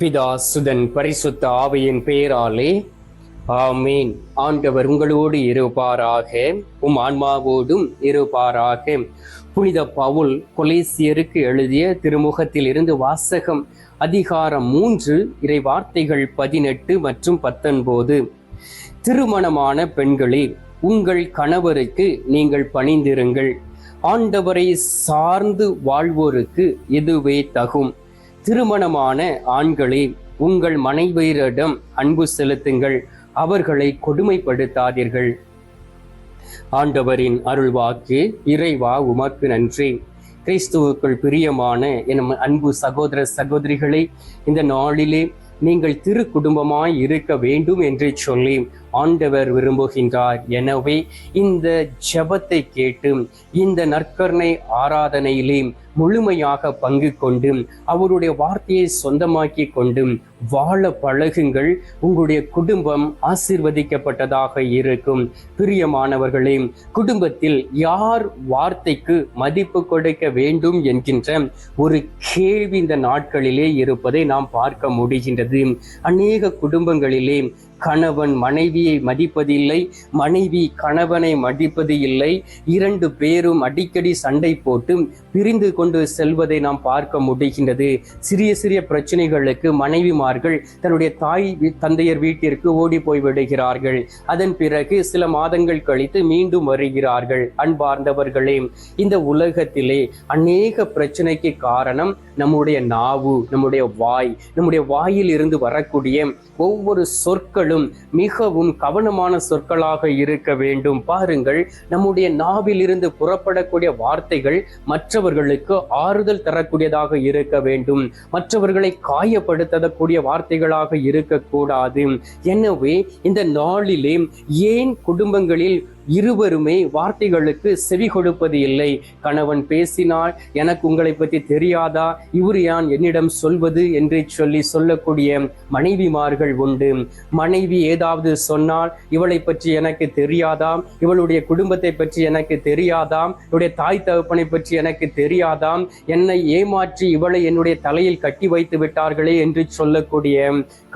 பிதா சுதன் பரிசுத்த ஆவையின் பெயராலே ஆமீன். ஆண்டவர் உங்களோடு இருப்பாராக. உம் ஆன்மாவோடும் இருப்பாராக. புனித பவுல் கொலேசியருக்கு எழுதிய திருமுகத்தில் இருந்து வாசகம் அதிகாரம் மூன்று இறை வார்த்தைகள் பதினெட்டு மற்றும் பத்தொன்பது. திருமணமான பெண்களே உங்கள் கணவருக்கு நீங்கள் பணிந்திருங்கள். ஆண்டவரை சார்ந்து வாழ்வோருக்கு இதுவே தகும். திருமணமான ஆண்களே உங்கள் மனைவியரிடம் அன்பு செலுத்துங்கள். அவர்களை கொடுமைப்படுத்தாதீர்கள். ஆண்டவரின் அருள்வாக்கு இறைவா உமக்கு நன்றி. கிறிஸ்துவுக்குள் பிரியமான என் அன்பு சகோதர சகோதரிகளை இந்த நாளிலே நீங்கள் திரு குடும்பமாய் இருக்க வேண்டும் என்று சொல்லி ஆண்டவர் விரும்புகின்றார். எனவே இந்த ஜெபத்தை கேட்டு இந்த நற்கருணை ஆராதனையிலே முழுமையாக பங்கு கொண்டு அவருடைய வார்த்தையை சொந்தமாக்கி கொண்டு வாழ பழகுங்கள். உங்களுடைய குடும்பம் ஆசிர்வதிக்கப்பட்டதாக இருக்கும். பிரியமானவர்களே குடும்பத்தில் யார் வார்த்தைக்கு மதிப்பு கொடுக்க வேண்டும் என்கின்ற ஒரு கேள்வி இந்த நாட்களிலே இருப்பதை நாம் பார்க்க முடிகின்றது. அநேக குடும்பங்களிலே கணவன் மனைவியை மதிப்பதில்லை மனைவி கணவனை மதிப்பது இல்லை இரண்டு பேரும் அடிக்கடி சண்டை போட்டு பிரிந்து கொண்டு செல்வதை நாம் பார்க்க முடிகின்றது. சிறிய சிறிய பிரச்சனைகளுக்கு மனைவிமார்கள் தன்னுடைய தாய் தந்தையர் வீட்டிற்கு ஓடி போய் விடுகிறார்கள். அதன் பிறகு சில மாதங்கள் கழித்து மீண்டும் வருகிறார்கள் அன்பார்ந்தவர்களே. இந்த உலகத்திலே அநேக பிரச்சனைக்கு காரணம் நம்முடைய நாவு நம்முடைய வாய். நம்முடைய வாயில் இருந்து வரக்கூடிய ஒவ்வொரு சொற்கள் சொற்களும் மிகவும் கவனமான சொற்களாக இருக்க வேண்டும். பாருங்கள் நம்முடைய நாவில் இருந்து புறப்படக்கூடிய வார்த்தைகள் மற்றவர்களுக்கு ஆறுதல் தரக்கூடியதாக இருக்க வேண்டும். மற்றவர்களை காயப்படுத்தக்கூடிய வார்த்தைகளாக இருக்கக்கூடாது. எனவே இந்த நாளிலே ஏன் குடும்பங்களில் இருவருமே வார்த்தைகளுக்கு செவி கொடுப்பது இல்லை. கணவன் பேசினால் எனக்கு உங்களை பற்றி தெரியாதா? இவர் யான் என்னிடம் சொல்வது? என்று சொல்லி சொல்லக்கூடிய மனைவிமார்கள் உண்டு. மனைவி ஏதாவது சொன்னால் இவளை பற்றி எனக்கு தெரியாதாம்? இவளுடைய குடும்பத்தை பற்றி எனக்கு தெரியாதாம்? இவளுடைய தாய் தகப்பனை பற்றி எனக்கு தெரியாதாம்? என்னை ஏமாற்றி இவளை என்னுடைய தலையில் கட்டி வைத்து விட்டார்களே? என்று சொல்லக்கூடிய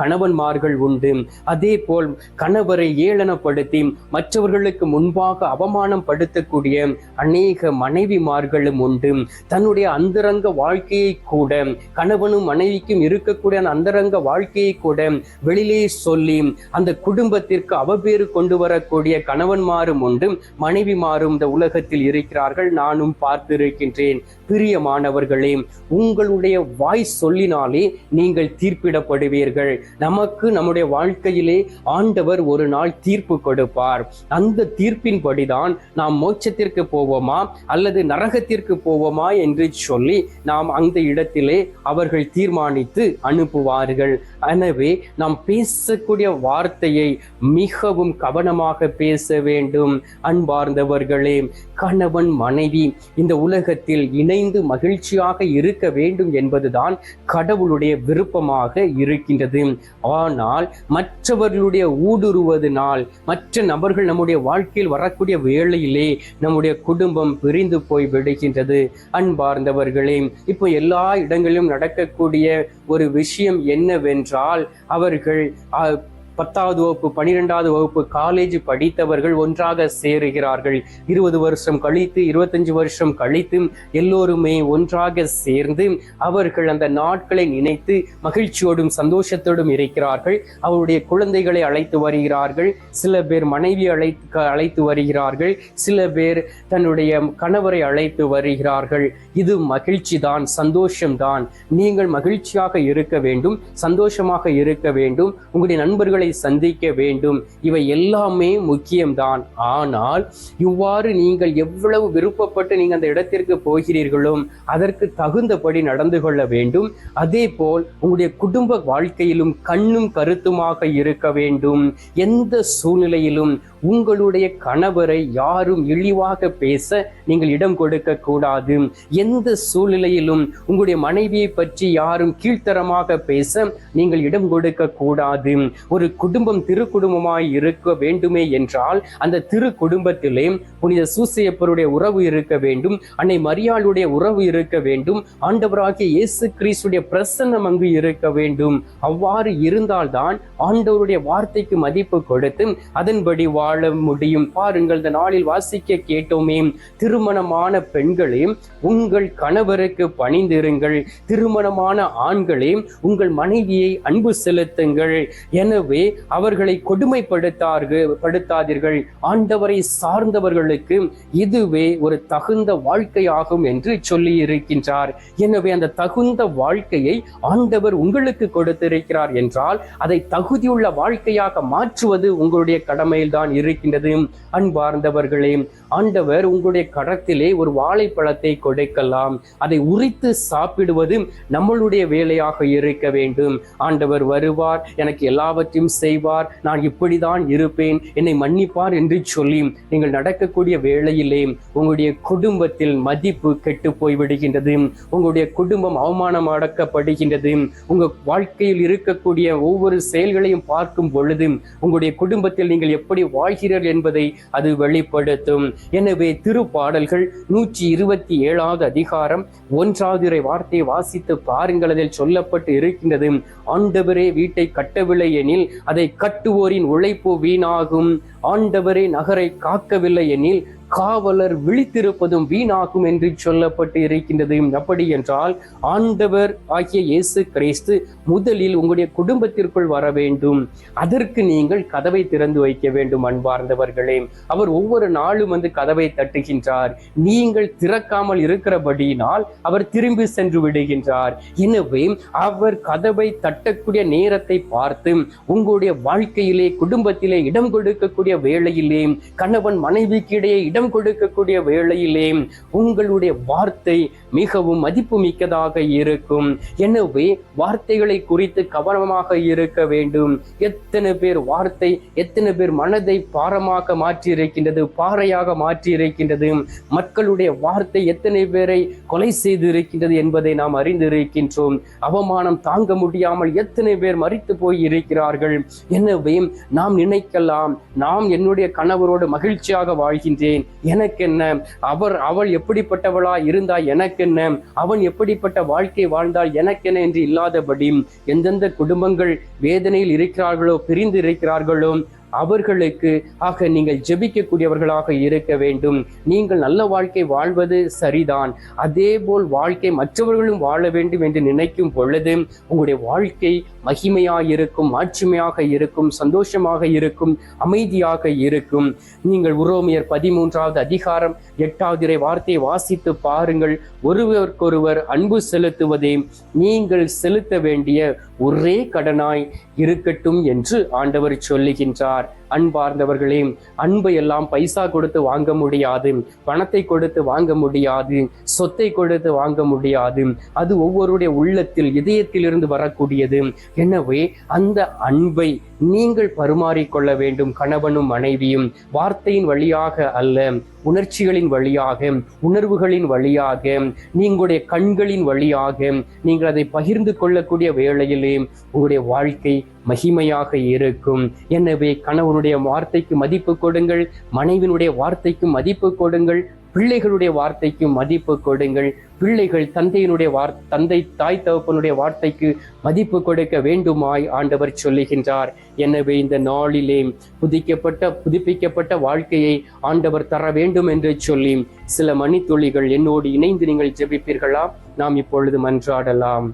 கணவன்மார்கள் உண்டு. அதே போல் கணவரை ஏளனப்படுத்தி மற்றவர்களுக்கு முன் முன்பாக அவமானம் படுத்தக்கூடிய அநேக மனைவிமார்களும் உண்டு. தன்னுடைய அந்தரங்க வாழ்க்கையை கூட கணவனும் மனைவிக்கும் இருக்கக்கூடிய அந்த அந்தரங்க வாழ்க்கையை கூட வெளியிலே சொல்லி அந்த குடும்பத்திற்கு அவப்பேறு கொண்டு வரக்கூடிய கணவன்மாரும் உண்டு. மனைவிமாரும் இந்த உலகத்தில் இருக்கிறார்கள். நானும் பார்த்திருக்கின்றேன். பிரியமானவர்களே உங்களுடைய வாய் சொல்லினாலே நீங்கள் தீர்ப்பிடப்படுவீர்கள். நமக்கு நம்முடைய வாழ்க்கையிலே ஆண்டவர் ஒரு நாள் தீர்ப்பு கொடுப்பார். அந்த தீர்ப்பின்படிதான் நாம் மோட்சத்திற்கு போவோமா அல்லது நரகத்திற்கு போவோமா என்று சொல்லி நாம் அந்த இடத்திலே அவர்கள் தீர்மானித்து அனுப்புவார்கள். எனவே நாம் பேசக்கூடிய வார்த்தையை மிகவும் கவனமாக பேச வேண்டும். அன்பார்ந்தவர்களே கணவன் மனைவி இந்த உலகத்தில் இணைந்து மகிழ்ச்சியாக இருக்க வேண்டும் என்பதுதான் கடவுளுடைய விருப்பமாக இருக்கின்றது. ஆனால் மற்றவர்களுடைய ஊடுருவதனால் மற்ற நபர்கள் நம்முடைய வாழ்க்கையில் வரக்கூடிய வேளையிலே நம்முடைய குடும்பம் பிரிந்து போய் விடுகின்றது. அன்பார்ந்தவர்களே இப்போ எல்லா இடங்களிலும் நடக்கக்கூடிய ஒரு விஷயம் என்னவென்றால் அவர்கள் பத்தாவது வகுப்பு பனிரெண்டாவது வகுப்பு காலேஜ் படித்தவர்கள் ஒன்றாக சேருகிறார்கள். இருபது வருஷம் கழித்து இருபத்தஞ்சு வருஷம் கழித்து எல்லோருமே ஒன்றாக சேர்ந்து அவர்கள் அந்த நாட்களை நினைத்து மகிழ்ச்சியோடும் சந்தோஷத்தோடும் இருக்கிறார்கள். அவருடைய குழந்தைகளை அழைத்து வருகிறார்கள். சில பேர் மனைவி அழைத்து அழைத்து வருகிறார்கள். சில பேர் தன்னுடைய கணவரை அழைத்து வருகிறார்கள். இது மகிழ்ச்சி தான் சந்தோஷம்தான். நீங்கள் மகிழ்ச்சியாக இருக்க வேண்டும் சந்தோஷமாக இருக்க வேண்டும். உங்களுடைய நண்பர்களை சவால்களை சந்திக்க வேண்டும். இவை எல்லாமே முக்கியம்தான். ஆனால் இவ்வாறு நீங்கள் எவ்வளவு விருப்பப்பட்டு நீங்கள் அந்த இடத்திற்கு போகிறீர்களோ அதற்கு தகுந்தபடி நடந்து கொள்ள வேண்டும். அதே போல் உங்களுடைய குடும்ப வாழ்க்கையிலும் கண்ணும் கருத்துமாக இருக்க வேண்டும். எந்த சூழ்நிலையிலும் உங்களுடைய கணவரை யாரும் இழிவாக பேச நீங்கள் இடம் கொடுக்க கூடாது. எந்த சூழ்நிலையிலும் உங்களுடைய மனைவியை பற்றி யாரும் கீழ்த்தரமாக பேச நீங்கள் இடம் கொடுக்க கூடாது. ஒரு குடும்பம் திரு குடும்பமாய் இருக்க வேண்டுமே என்றால் அந்த திரு குடும்பத்திலே புனித சூசையப்பருடைய உறவு இருக்க வேண்டும் அன்னை மரியாளுடைய உறவு இருக்க வேண்டும் ஆண்டவராகிய இயேசு கிறிஸ்துடைய பிரசன்னம் அங்கு இருக்க வேண்டும். அவ்வாறு இருந்தால்தான் ஆண்டவருடைய வார்த்தைக்கு மதிப்பு கொடுத்து அதன்படி வாழ முடியும். பாருங்கள் இந்த நாளில் வாசிக்க கேட்டோமே திருமணமான பெண்களே உங்கள் கணவருக்கு பணிந்திருங்கள். திருமணமான ஆண்களே உங்கள் மனைவியை அன்பு செலுத்துங்கள். எனவே அவர்களை கொடுமைப்படுத்தார்கள் படுத்தாதீர்கள். ஆண்டவரை சார்ந்தவர்களுக்கு இதுவே ஒரு தகுந்த வாழ்க்கையாகும் என்று சொல்லி இருக்கின்றார் எனவே அந்த தகுந்த வாழ்க்கையை ஆண்டவர் உங்களுக்கு கொடுத்திருக்கிறார் என்றால் அதை தகுதியுள்ள வாழ்க்கையாக மாற்றுவது உங்களுடைய கடமையில் தான் இருக்கின்றது. அன்பார்ந்தவர்களே ஆண்டவர் உங்களுடைய கடத்திலே ஒரு வாழைப்பழத்தை கொடுக்கலாம். அதை உரித்து சாப்பிடுவது நம்மளுடைய வேலையாக இருக்க வேண்டும். ஆண்டவர் வருவார். எனக்கு எல்லாவற்றையும் செய்வார். நான் இப்படிதான் இருப்பேன். என்னை மன்னிப்பார் என்று சொல்லி நீங்கள் நடக்கக்கூடிய வேளையிலே உங்களுடைய குடும்பத்தில் மதிப்பு கெட்டு போய்விடுகின்றது. உங்களுடைய குடும்பம் அவமானம் அடக்கப்படுகின்றது உங்க வாழ்க்கையில் இருக்கக்கூடிய ஒவ்வொரு செயல்களையும் பார்க்கும் பொழுது உங்களுடைய குடும்பத்தில் நீங்கள் எப்படி வாழ்கிறீர்கள் என்பதை அது வெளிப்படுத்தும். எனவே திருப்பாடல்கள் நூற்றி இருபத்தி ஏழாவது அதிகாரம் ஒன்றாவது வார்த்தையை வாசித்து பாருங்கள். அதில் சொல்லப்பட்டு இருக்கின்றது ஆண்டவரே வீட்டை கட்டவில்லை எனில் அதை கட்டுவோரின் உழைப்பு வீணாகும். ஆண்டவரே நகரை காக்கவில்லை எனில் காவலர் விழித்திருப்பதும் வீணாகும் என்று சொல்லப்பட்டு இருக்கின்றது. அப்படி என்றால் ஆண்டவர் ஆகிய இயேசு கிறிஸ்து முதலில் உங்களுடைய குடும்பத்திற்குள் வர வேண்டும். அதற்கு நீங்கள் கதவை திறந்து வைக்க வேண்டும் அன்பார்ந்தவர்களே. அவர் ஒவ்வொரு நாளும் வந்து கதவை தட்டுகின்றார். நீங்கள் திறக்காமல் இருக்கிறபடியினால் அவர் திரும்பி சென்று விடுகின்றார். எனவே அவர் கதவை தட்டக்கூடிய நேரத்தை பார்த்து உங்களுடைய வாழ்க்கையிலே குடும்பத்திலே இடம் கொடுக்கக்கூடிய வேளையிலே கணவன் மனைவிக்கு இடையே இடம் கொடுக்கக்கூடிய வேளையிலே உங்களுடைய வார்த்தை மிகவும் மதிப்பு மிக்கதாக இருக்கும். எனவே வார்த்தைகளை குறித்து கவனமாக இருக்க வேண்டும். எத்தனை பேர் வார்த்தை எத்தனை பேர் மனதை பாரமாக மாற்றி இருக்கின்றது பாறையாக மாற்றியிருக்கின்றது மக்களுடைய வார்த்தை எத்தனை பேரை கொலை செய்து இருக்கின்றது என்பதை நாம் அறிந்திருக்கின்றோம். அவமானம் தாங்க முடியாமல் எத்தனை பேர் மறித்து போய் இருக்கிறார்கள் எனவே நாம் நினைக்கலாம் நாம் என்னுடைய கணவரோடு மகிழ்ச்சியாக வாழ்கின்றேன். எனக்கு என்ன அவர் அவள் எப்படிப்பட்டவளா இருந்தா எனக்கு என்ன அவன் எப்படிப்பட்ட வாழ்க்கை வாழ்ந்தால் எனக்கென என்று இல்லாதபடி எந்தெந்த குடும்பங்கள் வேதனையில் இருக்கிறார்களோ பிரிந்து இருக்கிறார்களோ அவர்களுக்கு ஆக நீங்கள் ஜெபிக்கக்கூடியவர்களாக இருக்க வேண்டும். நீங்கள் நல்ல வாழ்க்கை வாழ்வது சரிதான். அதே போல் வாழ்க்கை மற்றவர்களும் வாழ வேண்டும் என்று நினைக்கும் பொழுது உங்களுடைய வாழ்க்கை மகிமையாக இருக்கும் மாற்றுமையாக இருக்கும் சந்தோஷமாக இருக்கும் அமைதியாக இருக்கும். நீங்கள் உரோமியர் பதிமூன்றாவது அதிகாரம் எட்டாவது இறை வார்த்தையை வாசித்து பாருங்கள். ஒருவருக்கொருவர் அன்பு செலுத்துவதே நீங்கள் செலுத்த வேண்டிய ஒரே கடனாய் இருக்கட்டும் என்று ஆண்டவர் சொல்லுகின்றார். are அன்பார்ந்தவர்களே அன்பை எல்லாம் பைசா கொடுத்து வாங்க முடியாது பணத்தை கொடுத்து வாங்க முடியாது சொத்தை கொடுத்து வாங்க முடியாது. அது ஒவ்வொருடைய உள்ளத்தில் இதயத்தில் இருந்து வரக்கூடியது. எனவே அந்த அன்பை நீங்கள் பரிமாறிக்கொள்ள வேண்டும் கணவனும் மனைவியும். வார்த்தையின் வழியாக அல்ல உணர்ச்சிகளின் வழியாக உணர்வுகளின் வழியாக நீங்களுடைய கண்களின் வழியாக நீங்கள் அதை பகிர்ந்து கொள்ளக்கூடிய வேளையிலே உங்களுடைய வாழ்க்கை மகிமையாக இருக்கும். எனவே கணவனுடைய வார்த்தைக்கு மதிப்பு கொடுங்கள் மனைவினுடைய வார்த்தைக்கு மதிப்பு கொடுங்கள் பிள்ளைகளுடைய வார்த்தைக்கு மதிப்பு கொடுங்கள். பிள்ளைகள் தந்தையினுடைய வார் தந்தை தாய் தகப்பனுடைய வார்த்தைக்கு மதிப்பு கொடுக்க வேண்டுமாய் ஆண்டவர் சொல்லுகின்றார். எனவே இந்த நாளிலே புதிக்கப்பட்ட புதுப்பிக்கப்பட்ட வாழ்க்கையை ஆண்டவர் தர வேண்டும் என்று சொல்லி சில மணித்துளிகள் என்னோடு இணைந்து நீங்கள் ஜெபிப்பீர்களா? நாம் இப்பொழுது மன்றாடலாம்.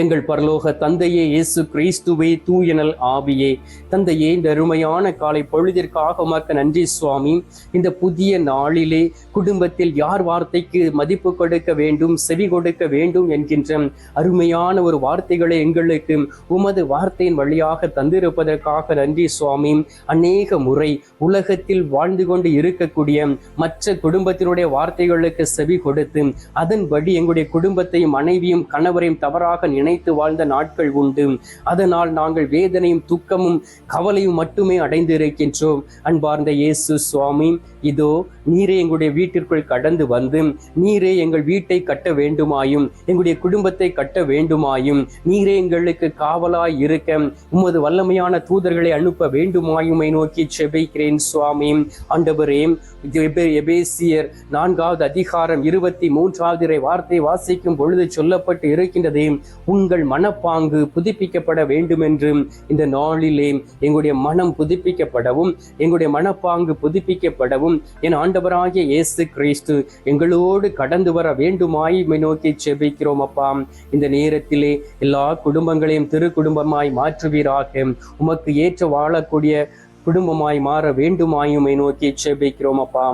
எங்கள் பரலோக தந்தையே இயேசு கிறிஸ்துவே தூயனல் ஆவியே. தந்தையே இந்த அருமையான காலை பொழுதிற்காக உமக்கு நன்றி சுவாமி. இந்த புதிய நாளிலே குடும்பத்தில் யார் வார்த்தைக்கு மதிப்பு கொடுக்க வேண்டும் செவி கொடுக்க வேண்டும் என்கின்ற அருமையான ஒரு வார்த்தைகளை எங்களுக்கு உமது வார்த்தையின் வழியாக தந்திருப்பதற்காக நன்றி சுவாமி. அநேக முறை உலகத்தில் வாழ்ந்து கொண்டு இருக்கக்கூடிய மற்ற குடும்பத்தினுடைய வார்த்தைகளுக்கு செவி கொடுத்து அதன்படி எங்களுடைய குடும்பத்தையும் மனைவியும் கணவரையும் தவறாக நினை நினைத்து வாழ்ந்த நாட்கள் உண்டு. அதனால் நாங்கள் வேதனையும் துக்கமும் கவலையும் மட்டுமே அடைந்திருக்கின்றோம். அன்பார்ந்த இயேசு சுவாமி இதோ நீரே எங்களுடைய வீட்டிற்குள் கடந்து வந்து நீரே எங்கள் வீட்டை கட்ட வேண்டுமாயும் எங்களுடைய குடும்பத்தை கட்ட வேண்டுமாயும் நீரே எங்களுக்கு காவலாய் இருக்க உமது வல்லமையான தூதர்களை அனுப்ப வேண்டுமாயுமை நோக்கி செபிக்கிறேன் சுவாமி. ஆண்டவரே எபேசியர் நான்காவது அதிகாரம் இருபத்தி மூன்றாவது வார்த்தை வாசிக்கும் பொழுது சொல்லப்பட்டு இருக்கின்றது உங்கள் மனப்பாங்கு புதுப்பிக்கப்பட வேண்டும் இந்த நாளிலே எங்களுடைய மனம் புதுப்பிக்கப்படவும் எங்களுடைய மனப்பாங்கு புதுப்பிக்கப்படவும். என் ஆண்டவராகிய இயேசு கிறிஸ்து எங்களோடு கடந்து வர வேண்டுமாய் நோக்கி செபிக்கிறோம் அப்பா. இந்த நேரத்திலே எல்லா குடும்பங்களையும் திரு குடும்பமாய் மாற்றுவீராக. உமக்கு ஏற்ற வாழக்கூடிய குடும்பமாய் மாற வேண்டுமாயுமை நோக்கி செபிக்கிறோம் அப்பா.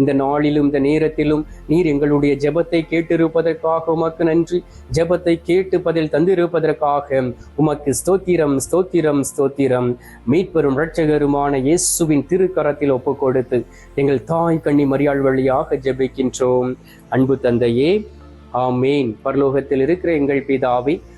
இந்த நாளிலும் இந்த நேரத்திலும் நீர் எங்களுடைய ஜெபத்தை கேட்டிருப்பதற்காக உமக்கு நன்றி. ஜெபத்தை கேட்டு பதில் தந்திருப்பதற்காக உமக்கு ஸ்தோத்திரம் ஸ்தோத்திரம் ஸ்தோத்திரம். மீட்பெரும் இரட்சகருமான இயேசுவின் திருக்கரத்தில் ஒப்பு கொடுத்து எங்கள் தாய் கண்ணி மரியாள் வழியாக ஜெபிக்கின்றோம். அன்பு தந்தையே ஆமேன். பரலோகத்தில் இருக்கிற எங்கள் பிதாவை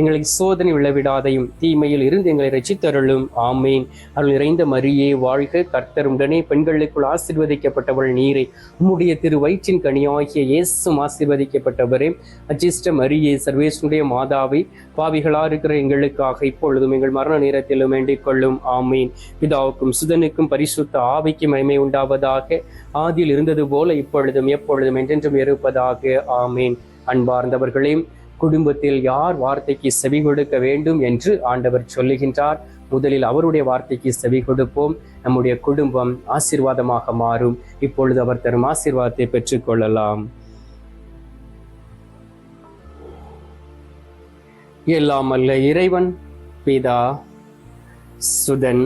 எங்களை சோதனை விளைவிடாதையும் தீமையில் இருந்து எங்களை ரசித்தருளும் ஆமேன். அருள் நிறைந்த மரியே வாழ்க கர்த்தருடனே பெண்களுக்குள் ஆசிர்வதிக்கப்பட்டவள் நீரே. உம்முடைய திரு வயிற்றின் கனியாகிய இயேசும் ஆசிர்வதிக்கப்பட்டவரே. அஜிஷ்ட மரியே சர்வேசனுடைய மாதாவை பாவிகளா இருக்கிற எங்களுக்காக இப்பொழுதும் எங்கள் மரண நேரத்திலும் வேண்டிக் கொள்ளும். ஆமீன். பிதாவுக்கும் சுதனுக்கும் பரிசுத்த ஆவிக்கும் மகிமை உண்டாவதாக ஆதியில் இருந்தது போல இப்பொழுதும் எப்பொழுதும் என்றென்றும் இருப்பதாக. ஆமீன். அன்பார்ந்தவர்களையும் குடும்பத்தில் யார் வார்த்தைக்கு செவி கொடுக்க வேண்டும் என்று ஆண்டவர் சொல்லுகின்றார். முதலில் அவருடைய வார்த்தைக்கு செவி கொடுப்போம். நம்முடைய குடும்பம் ஆசீர்வாதமாக மாறும். இப்பொழுது அவர் தரும் ஆசீர்வாதத்தை பெற்றுக்கொள்ளலாம். எல்லாம் அல்ல இறைவன் பிதா சுதன்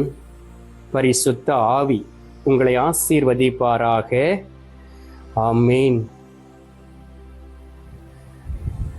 பரிசுத்த ஆவி உங்களை ஆசீர்வதிப்பாராக. ஆமேன்.